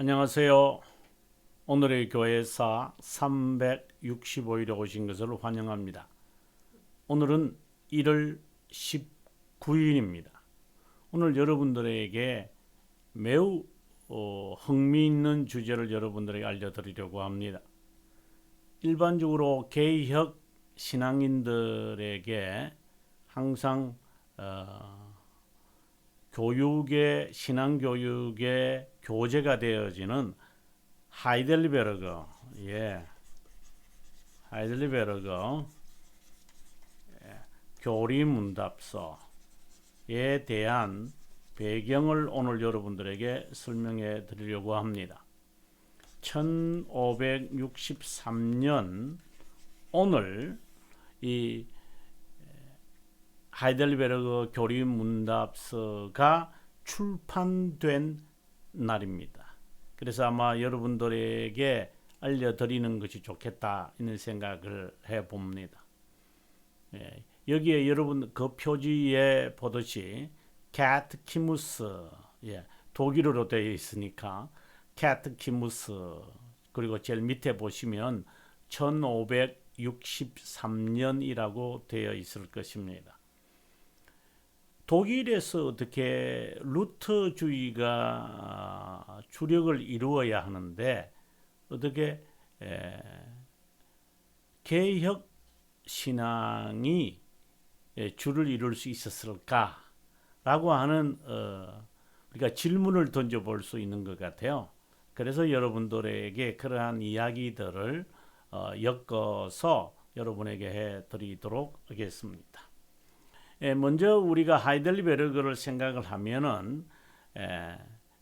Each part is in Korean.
안녕하세요. 오늘의 교회사 365일에 오신 것을 환영합니다. 오늘은 1월 19일입니다. 오늘 여러분들에게 매우 어, 흥미있는 주제를 여러분들에게 알려드리려고 합니다. 일반적으로 개혁 신앙인들에게 항상 어, 교육의 신앙 교육의 교재가 되어지는 하이델베르그 예 하이델베르그 예, 교리문답서에 대한 배경을 오늘 여러분들에게 설명해 드리려고 합니다. 1563년 오늘 이 하이델베르그 교리 문답서가 출판된 날입니다. 그래서 아마 여러분들에게 알려드리는 것이 좋겠다 이런 생각을 해봅니다. 예, 여기에 여러분 그 표지에 보듯이 캐트키무스 예, 독일어로 되어 있으니까 캐트키무스 그리고 제일 밑에 보시면 1563년이라고 되어 있을 것입니다. 독일에서 어떻게 루터주의가 주력을 이루어야 하는데 어떻게 에, 개혁 신앙이 에, 주를 이룰 수 있었을까라고 하는 어, 우리가 질문을 던져볼 수 있는 것 같아요. 그래서 여러분들에게 그러한 이야기들을 어, 엮어서 여러분에게 해드리도록 하겠습니다. 예, 먼저 우리가 하이델베르그를 생각을 하면은 에,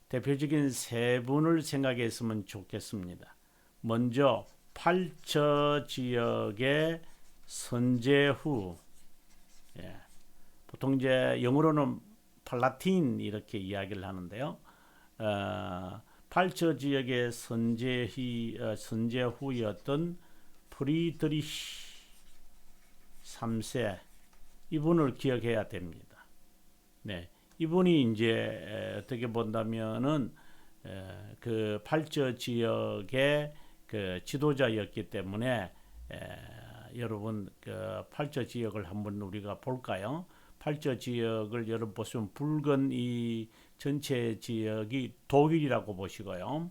대표적인 세 분을 생각했으면 좋겠습니다. 먼저 팔처 지역의 선제후, 예, 보통 이제 영어로는 팔라틴 이렇게 이야기를 하는데요. 어, 팔처 지역의 선제히 어, 선제후였던 프리드리히 3세 이분을 기억해야 됩니다. 네, 이분이 이제 어떻게 본다면은 그 팔저 지역의 그 지도자였기 때문에 여러분 그 팔저 지역을 한번 우리가 볼까요? 팔저 지역을 여러분 보시면 붉은 이 전체 지역이 독일이라고 보시고요.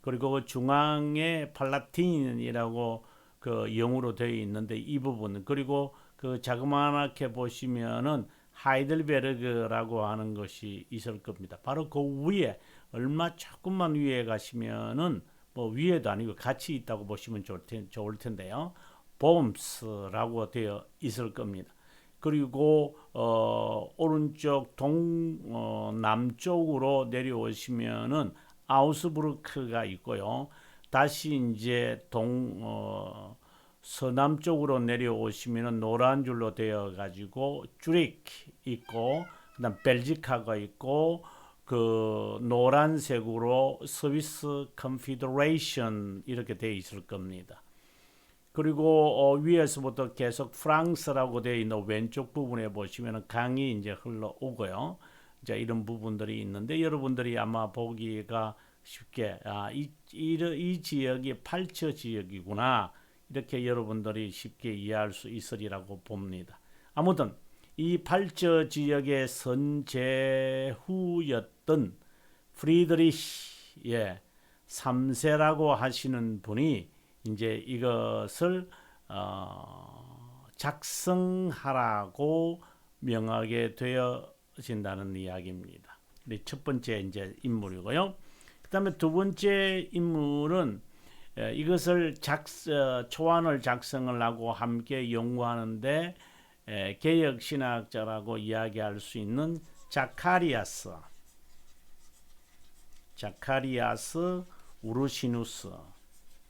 그리고 그 중앙에 팔라틴이라고 그 영어로 되어 있는데 이 부분 그리고 그 자그마하게 보시면은 하이델베르그라고 하는 것이 있을 겁니다. 바로 그 위에 얼마 조금만 위에 가시면은 뭐 위에도 아니고 같이 있다고 보시면 좋을, 텐, 좋을 텐데요. 봄스라고 되어 있을 겁니다. 그리고 어, 오른쪽 동 어, 남쪽으로 내려오시면은 아우스부르크가 있고요. 다시 이제 동 어, 서남쪽으로 내려오시면 노란 줄로 되어 가지고 쭈릭 있고 그다음 벨지카가 있고 그 노란색으로 스위스 컨피더레이션 이렇게 되어 있을 겁니다. 그리고 어, 위에서부터 계속 프랑스라고 되어 있는 왼쪽 부분에 보시면 강이 이제 흘러오고요. 이제 이런 부분들이 있는데 여러분들이 아마 보기가 쉽게 아, 이, 이, 이 지역이 팔처 지역이구나. 이렇게 여러분들이 쉽게 이해할 수 있으리라고 봅니다. 아무튼 이 팔저 지역의 선제후였던 프리드리히 예, 3세라고 하시는 분이 이제 이것을 어, 작성하라고 명하게 되어진다는 이야기입니다. 첫 번째 이제 인물이고요. 그 다음에 두 번째 인물은 예, 이것을 작 어, 초안을 작성을 하고 함께 연구하는데 예, 개혁 신학자라고 이야기할 수 있는 자카리아스, 자카리아스 우르시누스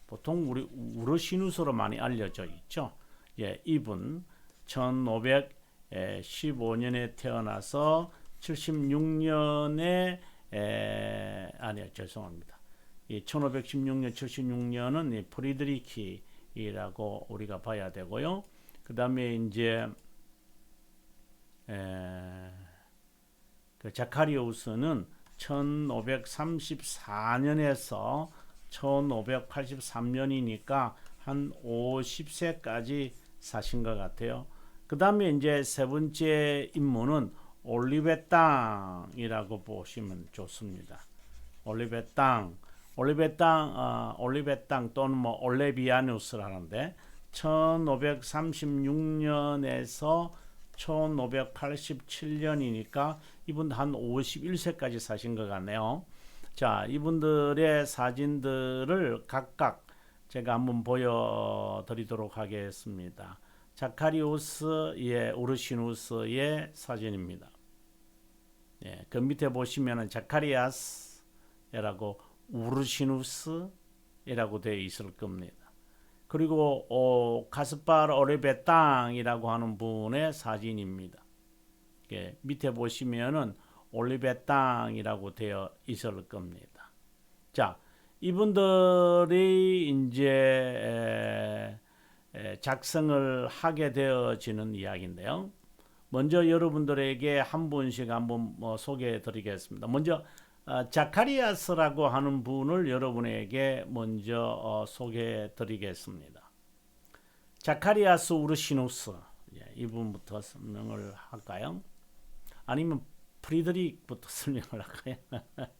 보통 우리 우르시누스로 많이 알려져 있죠. 예, 이분 1515년에 태어나서 76년에 에, 아니요 죄송합니다. 이 1516년 76년은 이 프리드리키라고 우리가 봐야 되고요. 그 다음에 이제 에, 그 자카리우스는 1534년에서 1583년이니까 한 50세까지 사신 것 같아요. 그 다음에 이제 세 번째 인물은 올리베 땅이라고 보시면 좋습니다. 올리베 땅, 올리베 땅, 어, 올리베 땅 또는 뭐 올레비아누스라는데 1536년에서 1587년이니까 이분 한 51세까지 사신 것 같네요. 자, 이분들의 사진들을 각각 제가 한번 보여드리도록 하겠습니다. 자카리우스의 우르시누스의 사진입니다. 예, 그 밑에 보시면은 자카리아스라고 우르시누스이라고 되어 있을 겁니다. 그리고 어, 가스파르 오레베 땅이라고 하는 분의 사진입니다. 예, 밑에 보시면은 올리베 땅이라고 되어 있을 겁니다. 자, 이분들이 이제 에, 에, 작성을 하게 되어지는 이야기인데요. 먼저 여러분들에게 한 분씩 한번 뭐 소개해 드리겠습니다. 먼저 어, 자카리아스라고 하는 분을 여러분에게 먼저 어, 소개해 드리겠습니다. 자카리아스 우르시누스 예, 이분부터 설명을 할까요? 아니면 프리드릭부터 설명을 할까요?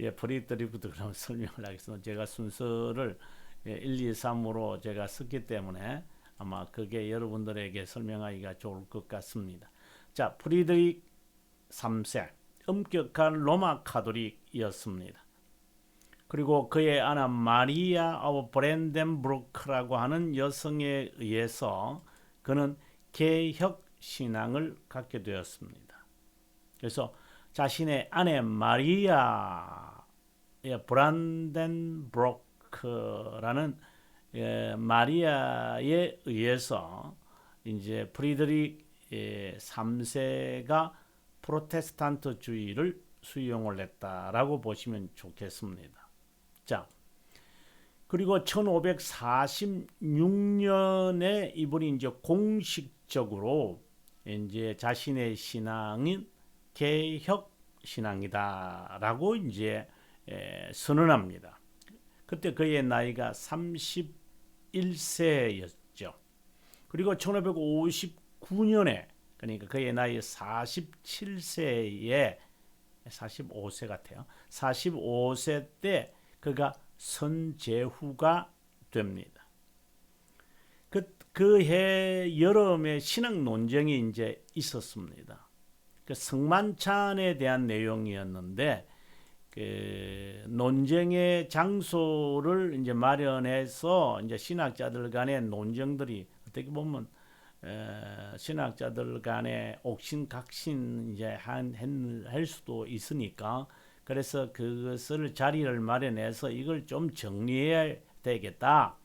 예, 프리드릭부터 그럼 설명을 하겠습니다. 제가 순서를 예, 1, 2, 3으로 제가 썼기 때문에 아마 그게 여러분들에게 설명하기가 좋을 것 같습니다. 자, 프리드릭 3세 엄격한 로마 카톨릭이었습니다. 그리고 그의 아내 마리아 오브 브랜덴브루크라고 하는 여성에 의해서 그는 개혁 신앙을 갖게 되었습니다. 그래서 자신의 아내 마리아 브란덴브루크라는 예, 마리아에 의해서 이제 프리드릭 3세가 프로테스탄트주의를 수용을 했다라고 보시면 좋겠습니다. 자, 그리고 1546년에 이분이 이제 공식적으로 이제 자신의 신앙인 개혁 신앙이다라고 이제 에, 선언합니다. 그때 그의 나이가 31세였죠. 그리고 1559년에 그러니까 그의 나이 47세에 45세 같아요. 45세 때 그가 선제후가 됩니다. 그, 그 해 여름에 신학 논쟁이 이제 있었습니다. 그 성만찬에 대한 내용이었는데 그 논쟁의 장소를 이제 마련해서 이제 신학자들 간의 논쟁들이 어떻게 보면 에, 신학자들 간의 옥신각신 이제 한, 할 수도 있으니까 그래서 그것을 자리를 마련해서 이걸 좀 정리해야 되겠다.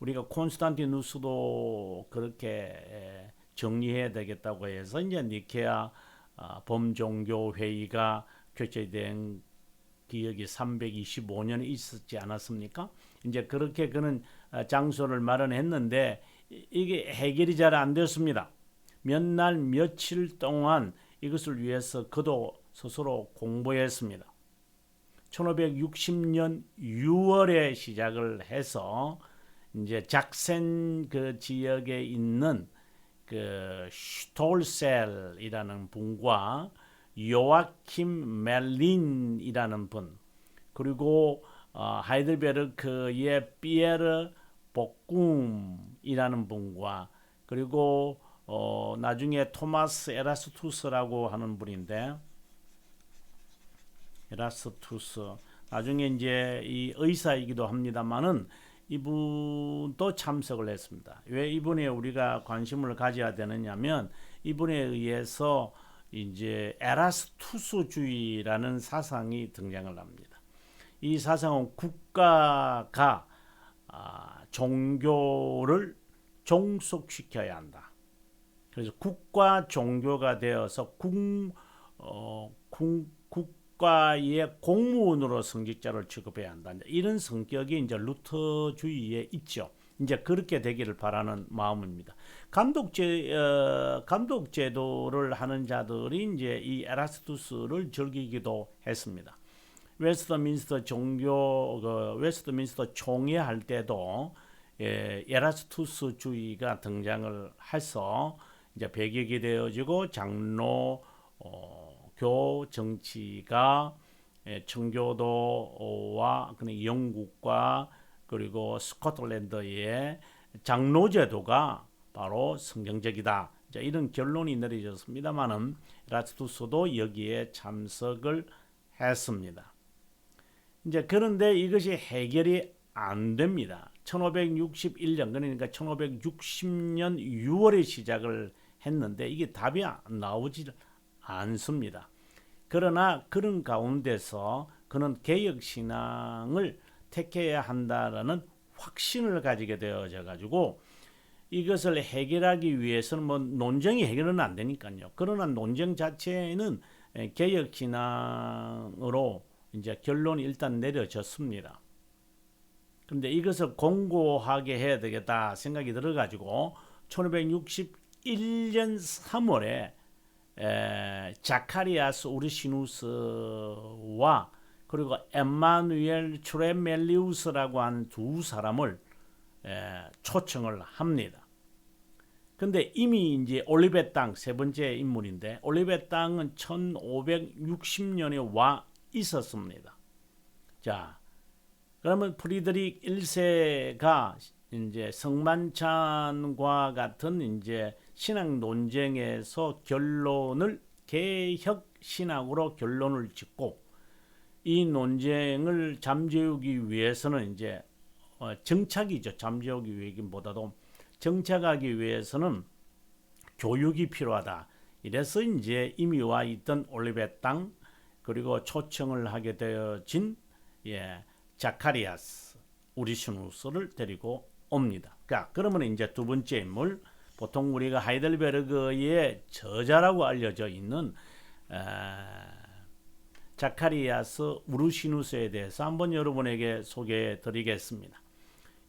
우리가 콘스탄티누스도 그렇게 에, 정리해야 되겠다고 해서 이제 니케아 아, 범종교 회의가 개최된 기억이 325년에 있었지 않았습니까? 이제 그렇게 그는 아, 장소를 마련했는데 이게 해결이 잘 안 됐습니다. 몇 날 며칠 동안 이것을 위해서 그도 스스로 공부했습니다. 1560년 6월에 시작을 해서 이제 작센 그 지역에 있는 그 슈톨셀이라는 분과 요아킴 멜린이라는 분 그리고 어, 하이델베르크의 피에르 복꿈이라는 분과 그리고 어, 나중에 토마스 에라스투스라고 하는 분인데 에라스투스 나중에 이제 이 의사이기도 합니다만은 이분도 참석을 했습니다. 왜 이분에 우리가 관심을 가져야 되느냐면 이분에 의해서 이제 에라스투스주의라는 사상이 등장을 합니다. 이 사상은 국가가 아, 종교를 종속시켜야 한다. 그래서 국가 종교가 되어서 국, 어, 국, 국가의 공무원으로 성직자를 취급해야 한다. 이런 성격이 이제 루터주의에 있죠. 이제 그렇게 되기를 바라는 마음입니다. 감독제 어, 감독 제도를 하는 자들이 이제 이 에라스투스를 즐기기도 했습니다. 웨스트민스터 종교 그 웨스트민스터 총회 할 때도 예, 에라스투스주의가 등장을 해서 이제 배격이 되어지고 장로 어, 교 정치가 예, 청교도와 그냥 영국과 그리고 스코틀랜드의 장로제도가 바로 성경적이다. 이제 이런 결론이 내려졌습니다만은 에라스투스도 여기에 참석을 했습니다. 이제 그런데 이것이 해결이 안 됩니다. 1561년 그러니까 1560년 6월에 시작을 했는데 이게 답이 나오지 않습니다. 그러나 그런 가운데서 그는 개혁 신앙을 택해야 한다라는 확신을 가지게 되어져 가지고 이것을 해결하기 위해서는 뭐 논쟁이 해결은 안 되니까요. 그러나 논쟁 자체는 개혁 신앙으로 이제 결론이 일단 내려졌습니다. 근데 이것을 공고하게 해야 되겠다 생각이 들어가지고 1561년 3월에 에, 자카리아스 우르시누스와 그리고 엠마누엘 트레멜리우스라고 한 두 사람을 에, 초청을 합니다. 근데 이미 이제 올리베 땅 세 번째 인물인데 올리베 땅은 1560년에 와 있었습니다. 자, 그러면 프리드릭 1세가 이제 성만찬과 같은 이제 신앙 논쟁에서 결론을 개혁 신학으로 결론을 짓고 이 논쟁을 잠재우기 위해서는 이제 어, 정착이죠. 잠재우기 위해보다도 정착하기 위해서는 교육이 필요하다. 이래서 이제 이미 와 있던 올리베 땅 그리고 초청을 하게 되어진 예, 자카리아스 우리시누스를 데리고 옵니다. 그러니까 그러면 이제 두 번째 인물 보통 우리가 하이델베르그의 저자라고 알려져 있는 에, 자카리아스 우르시누스에 대해서 한번 여러분에게 소개해 드리겠습니다.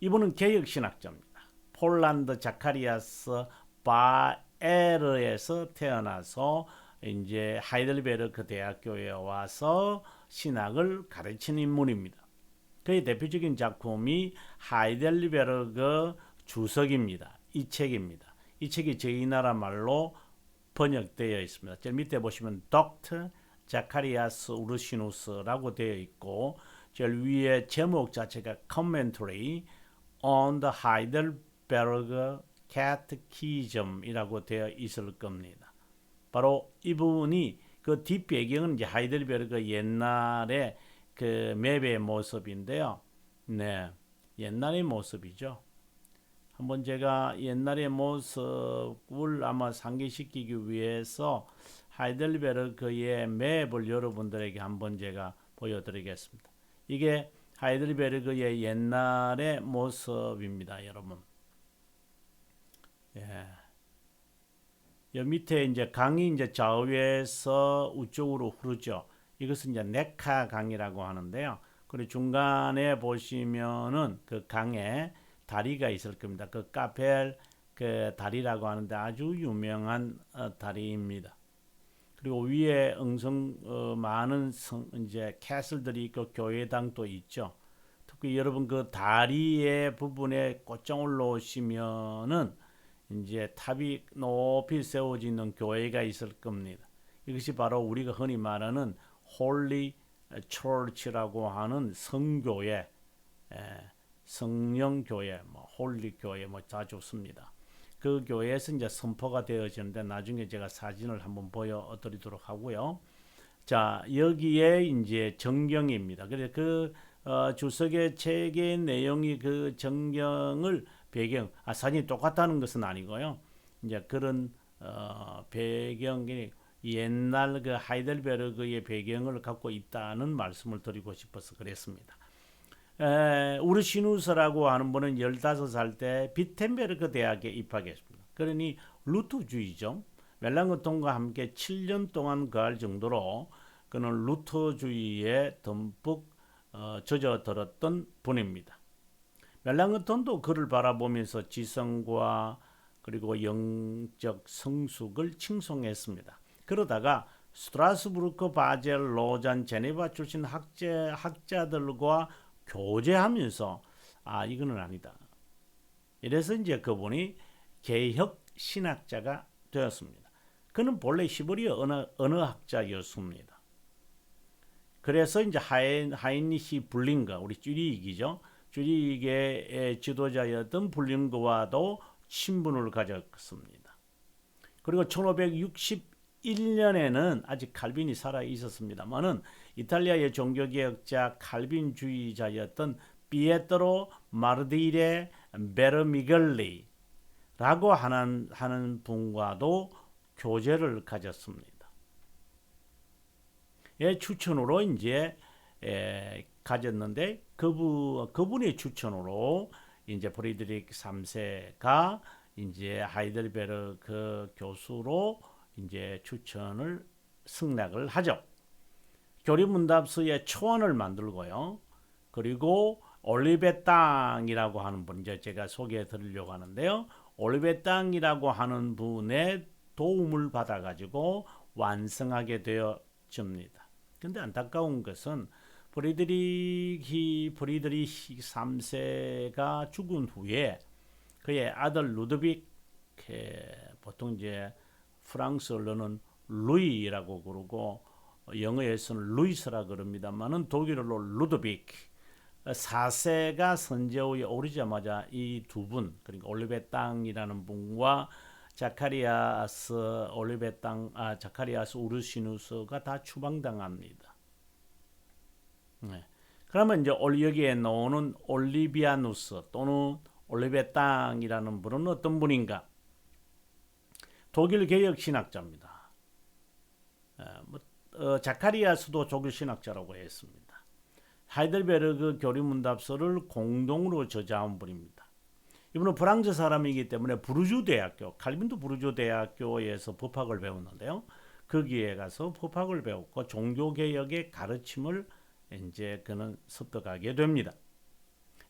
이분은 개혁신학자입니다. 폴란드 자카리아스 바에르에서 태어나서 이제 하이델베르크 대학교에 와서 신학을 가르치는 인물입니다. 그의 대표적인 작품이 하이델베르그 주석입니다. 이 책입니다. 이 책이 저희 나라 말로 번역되어 있습니다. 저 밑에 보시면 덕터 자카리아스 우르시누스라고 되어 있고 저 위에 제목 자체가 Commentary on the Heidelberg Catechism이라고 되어 있을 겁니다. 바로 이분이 그 뒷배경은 이제 하이델베르그 옛날에 그 맵의 모습인데요. 네. 옛날의 모습이죠. 한번 제가 옛날의 모습을 아마 상기시키기 위해서 하이델베르크의 맵을 여러분들에게 한번 제가 보여드리겠습니다. 이게 하이델베르크의 옛날의 모습입니다, 여러분. 예. 여 밑에 이제 강이 이제 좌우에서 우쪽으로 흐르죠. 이것은 이제 네카 강이라고 하는데요. 그리고 중간에 보시면은 그 강에 다리가 있을 겁니다. 그 카펠 그 다리라고 하는데 아주 유명한 어, 다리입니다. 그리고 위에 응성 어, 많은 성, 이제 캐슬들이 있고 교회당도 있죠. 특히 여러분 그 다리의 부분에 꽃장 올라오시면은 이제 탑이 높이 세워지는 교회가 있을 겁니다. 이것이 바로 우리가 흔히 말하는 홀리 처치라고 하는 성교회, 성령교회, 뭐 홀리 교회 뭐 자주 씁니다. 그 교회에서 이제 선포가 되어지는데 나중에 제가 사진을 한번 보여드리도록 하고요. 자 여기에 이제 정경입니다. 그래서 그 어, 주석의 책의 내용이 그 정경을 배경, 아 사진이 똑같다는 것은 아니고요. 이제 그런 어, 배경이 옛날 그 하이델베르그의 배경을 갖고 있다는 말씀을 드리고 싶어서 그랬습니다. 에, 우르시누스라고 하는 분은 15살 때 비텐베르크 대학에 입학했습니다. 그러니 루트주의죠. 멜랑거통과 함께 7년 동안 거할 정도로 그는 루터주의에 듬뿍 어, 젖어들었던 분입니다. 멜랑크톤도 그를 바라보면서 지성과 그리고 영적 성숙을 칭송했습니다. 그러다가 스트라스부르크, 바젤, 로잔, 제네바 출신 학자, 학자들과 교제하면서 아 이거는 아니다. 이래서 이제 그분이 개혁 신학자가 되었습니다. 그는 본래 히브리어 언어, 언어학자였습니다. 그래서 이제 하인, 하인리히 블링거 우리 쭈리익이죠. 쭈리익의 지도자였던 블링거와도 친분을 가졌습니다. 그리고 1561년에는 아직 칼빈이 살아 있었습니다만은 이탈리아의 종교개혁자 칼빈주의자였던 피에트로 마르디레 베르미글리라고 하는 하는 분과도 교제를 가졌습니다. 예, 추천으로 이제 에, 가졌는데 그분 그분의 추천으로 이제 프리드릭 3세가 이제 하이델베르크 교수로 이제 추천을 승낙을 하죠. 교리문답서의 초안을 만들고요. 그리고 올리베 땅이라고 하는 분 이제 제가 소개해 드리려고 하는데요. 올리베 땅이라고 하는 분의 도움을 받아 가지고 완성하게 되어집니다. 근데 안타까운 것은 브리드리히 브리드리히 3세가 죽은 후에 그의 아들 루드빅 보통 이제 프랑스 언론은 루이라고 그러고 영어에서는 루이스라 그럽니다만은 독일어로 루드빅 4세가 선제후에 오르자마자 이 두 분 그러니까 올리베 땅이라는 분과 자카리아스 올리베 땅 아, 자카리아스 우르시누스가 다 추방당합니다. 네. 그러면 이제 여기에 나오는 올리비아누스 또는 올리베 땅이라는 분은 어떤 분인가? 독일 개혁 신학자입니다. 어, 뭐, 어, 자카리아스도 독일 신학자라고 했습니다. 하이델베르그 교리문답서를 공동으로 저자한 분입니다. 이분은 프랑스 사람이기 때문에 부르주 대학교, 칼빈도 부르주 대학교에서 법학을 배웠는데요. 거기에 가서 법학을 배웠고 종교 개혁의 가르침을 이제 그는 습득하게 됩니다.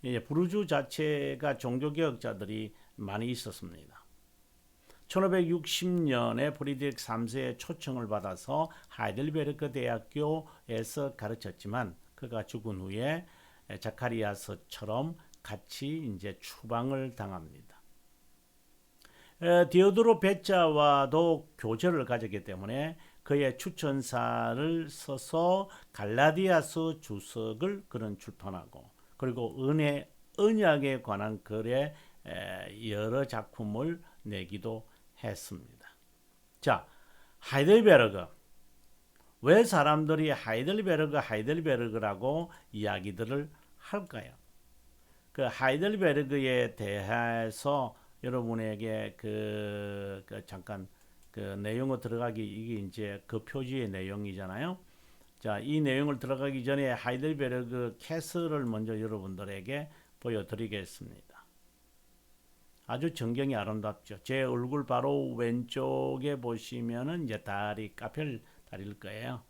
이제 부르주 자체가 종교 개혁자들이 많이 있었습니다. 1560년에 프리드릭 3세의 초청을 받아서 하이델베르크 대학교에서 가르쳤지만 그가 죽은 후에 자카리아스처럼 같이 이제 추방을 당합니다. 에, 디오드로 베자와도 교제를 가졌기 때문에 그의 추천사를 써서 갈라디아스 주석을 그런 출판하고 그리고 은혜 언약에 관한 글의 여러 작품을 내기도 했습니다. 자, 하이델베르그 왜 사람들이 하이델베르그 하이델베르그라고 이야기들을 할까요? 그 하이델베르그에 대해서 여러분에게 그, 그 잠깐 그 내용을 들어가기 이게 이제 그 표지의 내용이잖아요. 자, 이 내용을 들어가기 전에 하이델베르그 캐슬을 먼저 여러분들에게 보여드리겠습니다. 아주 전경이 아름답죠. 제 얼굴 바로 왼쪽에 보시면은 이제 다리 카펠 다리일 거예요.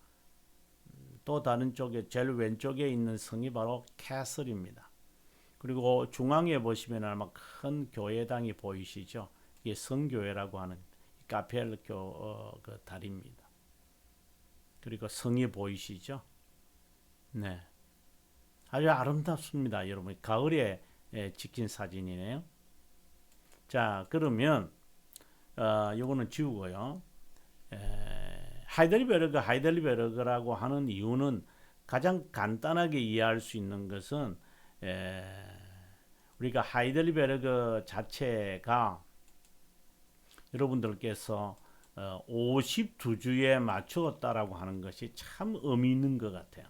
또 다른 쪽에 제일 왼쪽에 있는 성이 바로 캐슬입니다. 그리고 중앙에 보시면 아마 큰 교회당이 보이시죠? 이게 성교회라고 하는 카펠 교 어, 그 다리입니다. 그리고 성이 보이시죠? 네. 아주 아름답습니다, 여러분. 가을에 예, 찍힌 사진이네요. 자, 그러면 어, 요거는 지우고요. 에, 하이델베르그 하이델베르그라고 하는 이유는 가장 간단하게 이해할 수 있는 것은 에, 우리가 하이델베르그 자체가 여러분들께서 어, 52주에 맞추었다라고 하는 것이 참 의미 있는 것 같아요.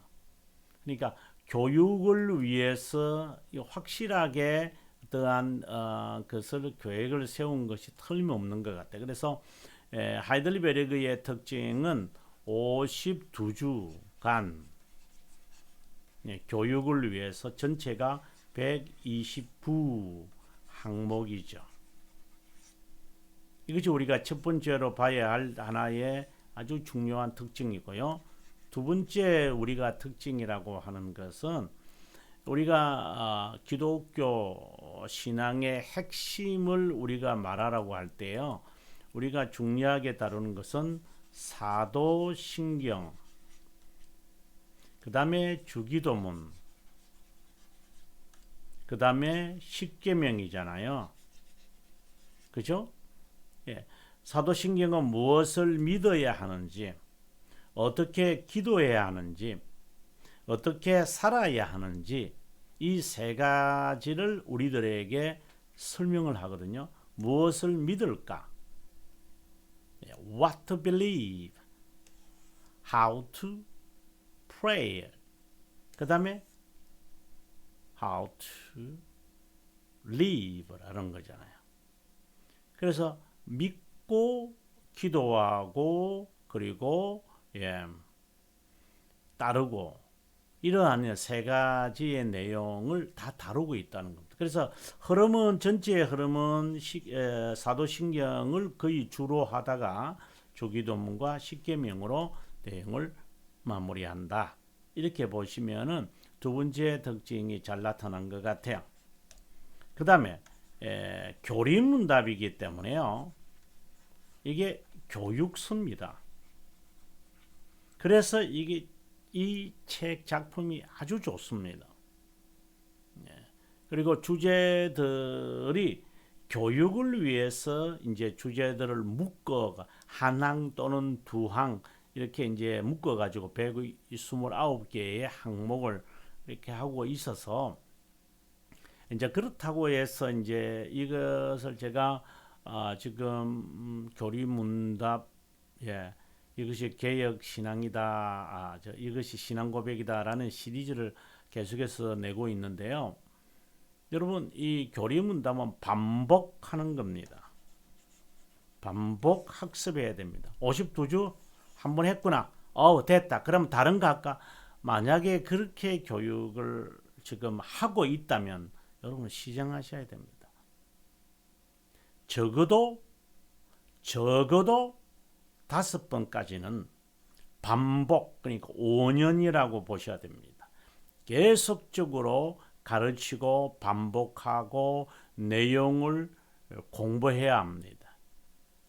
그러니까 교육을 위해서 확실하게 어 떠한 어, 것을 계획을 세운 것이 틀림없는 것 같아요. 그래서 에, 하이델베르그의 특징은 52주간 예, 교육을 위해서 전체가 129 항목이죠. 이것이 우리가 첫 번째로 봐야 할 하나의 아주 중요한 특징이고요. 두 번째 우리가 특징이라고 하는 것은 우리가 아, 기독교 신앙의 핵심을 우리가 말하라고 할 때요. 우리가 중요하게 다루는 것은 사도신경, 그 다음에 주기도문, 그 다음에 십계명이잖아요. 그죠? 예. 사도신경은 무엇을 믿어야 하는지, 어떻게 기도해야 하는지, 어떻게 살아야 하는지 이 세 가지를 우리들에게 설명을 하거든요. 무엇을 믿을까? 예, What to believe, how to pray. 그 다음에 how to live라는 거잖아요. 그래서 믿고 기도하고 그리고 예, 따르고 이러한 세 가지의 내용을 다 다루고 있다는 겁니다. 그래서 흐름은 전체의 흐름은 시, 에, 사도신경을 거의 주로 하다가 조기도문과 십계명으로 내용을 마무리한다. 이렇게 보시면은 두 번째 특징이 잘 나타난 것 같아요. 그 다음에 교리문답이기 때문에요. 이게 교육서입니다. 그래서 이게 이 책 작품이 아주 좋습니다. 예. 그리고 주제들이 교육을 위해서 이제 주제들을 묶어 한 항 또는 두 항 이렇게 이제 묶어 가지고 129개의 항목을 이렇게 하고 있어서 이제 그렇다고 해서 이제 이것을 제가 아 지금 음, 교리 문답 예 이것이 개혁 신앙이다. 아, 저 이것이 신앙 고백이다라는 시리즈를 계속해서 내고 있는데요. 여러분 이 교리 문답은 반복하는 겁니다. 반복 학습해야 됩니다. 52주 한 번 했구나. 어 됐다. 그럼 다른 거 할까? 만약에 그렇게 교육을 지금 하고 있다면 여러분 시정하셔야 됩니다. 적어도 적어도 다섯 번까지는 반복 그러니까 5년이라고 보셔야 됩니다. 계속적으로 가르치고 반복하고 내용을 공부해야 합니다.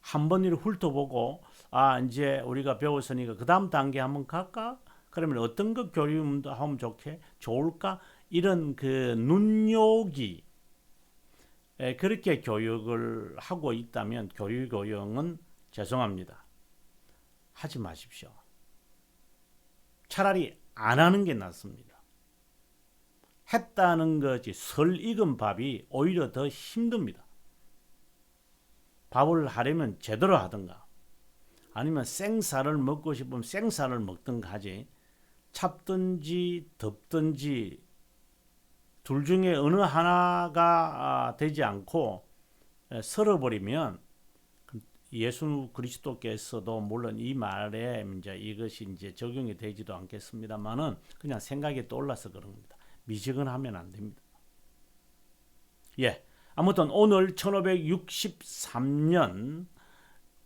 한 번을 훑어보고 아 이제 우리가 배웠으니까 그 다음 단계 한번 갈까? 그러면 어떤 거 교육도 하면 좋게 좋을까? 이런 그 눈요기 그렇게 교육을 하고 있다면 교육 교육은 죄송합니다. 하지 마십시오. 차라리 안 하는 게 낫습니다. 했다는 것이 설 익은 밥이 오히려 더 힘듭니다. 밥을 하려면 제대로 하든가 아니면 생쌀을 먹고 싶으면 생쌀을 먹든가 하지 찹든지 덮든지 둘 중에 어느 하나가 아, 되지 않고 썰어버리면 예수 그리스도께서도 물론 이 말에 이제 이것이 이제 적용이 되지도 않겠습니다만은 그냥 생각이 떠올라서 그런 겁니다. 미식은 하면 안 됩니다. 예. 아무튼 오늘 1563년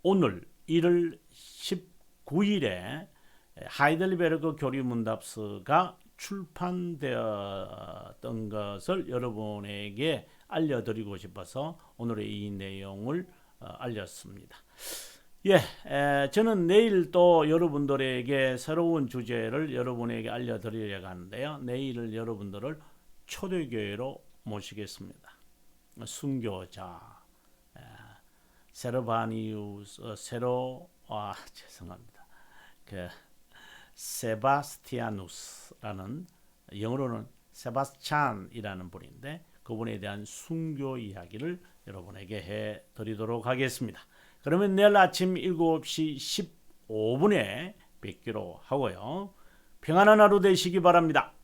오늘 1월 19일에 하이델베르그 교리문답서가 출판되었던 것을 여러분에게 알려드리고 싶어서 오늘의 이 내용을 어, 알렸습니다. 예, 에, 저는 내일 또 여러분들에게 새로운 주제를 여러분에게 알려드리려고 하는데요. 내일을 여러분들을 초대교회로 모시겠습니다. 순교자 에, 세르바니우스 어, 세로 아 죄송합니다. 그 세바스티아누스라는 영어로는 세바스찬이라는 분인데 그분에 대한 순교 이야기를 여러분에게 해 드리도록 하겠습니다. 그러면 내일 아침 7시 15분에 뵙기로 하고요. 평안한 하루 되시기 바랍니다.